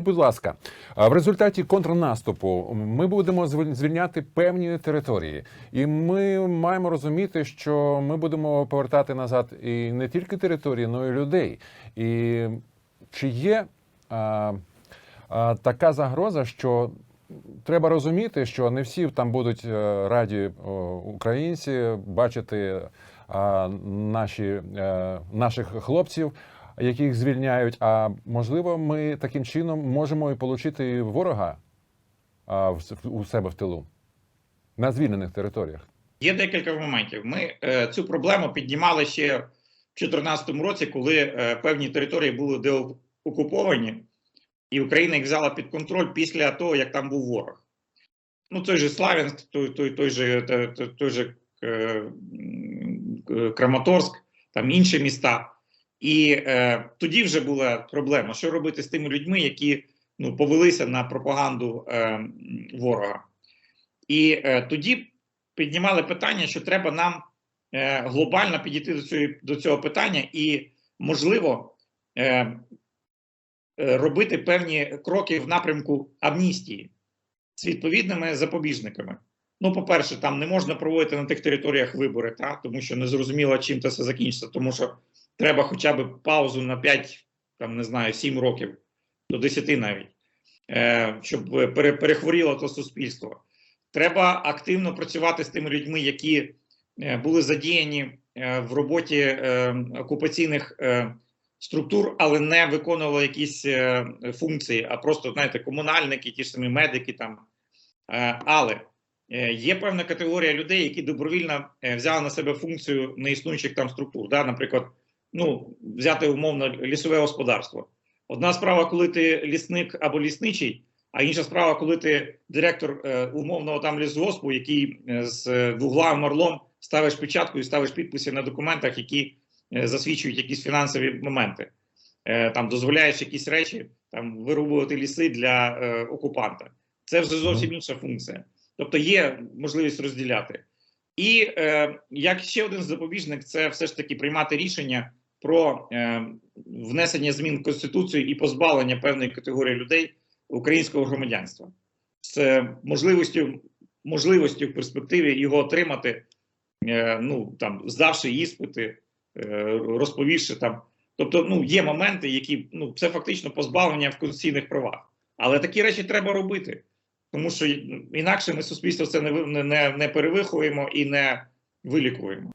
Будь ласка, в результаті контрнаступу ми будемо звільняти певні території, і ми маємо розуміти, що ми будемо повертати назад і не тільки території, але й людей. І чи є а, а, така загроза, що треба розуміти, що не всі там будуть е, раді українці бачити а, наші, е, наших хлопців, яких звільняють. А можливо, ми таким чином можемо і отримати ворога у себе в тилу на звільнених територіях. Є декілька моментів. Ми е, цю проблему піднімали ще в 2014 році, коли е, певні території були деокуповані, і Україна їх взяла під контроль після того, як там був ворог. Ну, той же Славянськ, той, той, той же, той, той, же е, Краматорськ, там інші міста. І е, тоді вже була проблема, що робити з тими людьми, які ну, повелися на пропаганду е, ворога. І е, тоді піднімали питання, що треба нам е, глобально підійти до цього, до цього питання і, можливо, е, е, робити певні кроки в напрямку амністії з відповідними запобіжниками. Ну, по-перше, там не можна проводити на тих територіях вибори, та? тому що не зрозуміло, чим це все закінчиться, тому що треба хоча б паузу на 5, там, не знаю, 7 років, до 10 навіть, е, щоб пере, перехворіло то суспільство. Треба активно працювати з тими людьми, які е, були задіяні е, в роботі е, окупаційних структур, але не виконували якісь функції, а просто знаєте, комунальники, ті ж самі медики там. Але є певна категорія людей, які добровільно взяли на себе функцію неіснуючих там структур. Да? Наприклад, ну, взяти умовно лісове господарство. Одна справа, коли ти лісник або лісничий, а інша справа, коли ти директор е, умовного там лісгоспу, який е, з двуглавим орлом ставиш печатку і ставиш підписи на документах, які е, засвідчують якісь фінансові моменти. Е, там дозволяєш якісь речі, там вирубувати ліси для е, окупанта. Це вже зовсім інша функція. Тобто є можливість розділяти. І е, як ще один запобіжник, це все ж таки приймати рішення про е, внесення змін в конституцію і позбавлення певної категорії людей українського громадянства з можливістю, можливістю в перспективі його отримати, е, ну там здавши іспити, е, розповівши там. Тобто, ну є моменти, які ну це фактично позбавлення в конституційних правах. Але такі речі треба робити, тому що інакше ми суспільство це не, не, не перевихуємо і не вилікуємо.